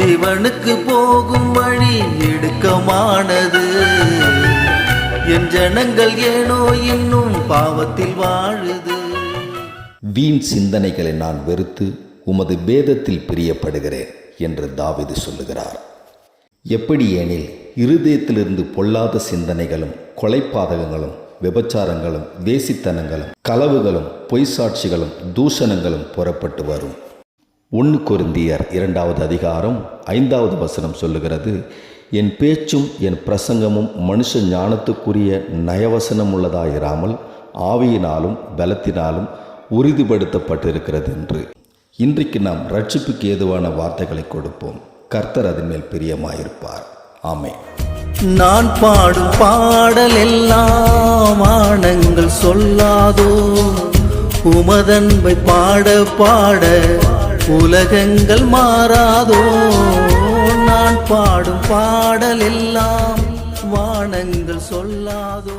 ஜீவனுக்கு போகும் வழி இடுக்கமானது. என் ஜனங்கள் ஏனோ இன்னும் பாவத்தில் வாழுது. வீண் சிந்தனைகளை நான் வெறுத்து உமது பேதத்தில் பிரியப்படுகிறேன் என்று தாவிது சொல்லுகிறார். எப்படி எனில் இருதயத்திலிருந்து பொல்லாத சிந்தனைகளும் கொலைப்பாதகங்களும் விபச்சாரங்களும் வேசித்தனங்களும் களவுகளும் பொய் சாட்சிகளும் தூஷணங்களும் புறப்பட்டு வரும். ஒன்று குருந்தியர் இரண்டாவது அதிகாரம் ஐந்தாவது வசனம் சொல்லுகிறது என் பேச்சும் என் பிரசங்கமும் மனுஷ ஞானத்துக்குரிய நயவசனம் உள்ளதாயிராமல் ஆவியினாலும் பலத்தினாலும் உறுதிப்படுத்தப்பட்டிருக்கிறது என்று. இன்றைக்கு நாம் ரட்சிப்புக்கு ஏதுவான வார்த்தைகளை கொடுப்போம். கர்த்தர் அதன் மேல் பிரியமாயிருப்பார். ஆமே நான் பாடும் பாடல் எல்லாம் ஆணங்கள் சொல்லாதோ? உமதன்பை பாட பாட உலகங்கள் மாறாதோ? நான் பாடும் பாடலெல்லாம் வானங்கள் சொல்லாதோ?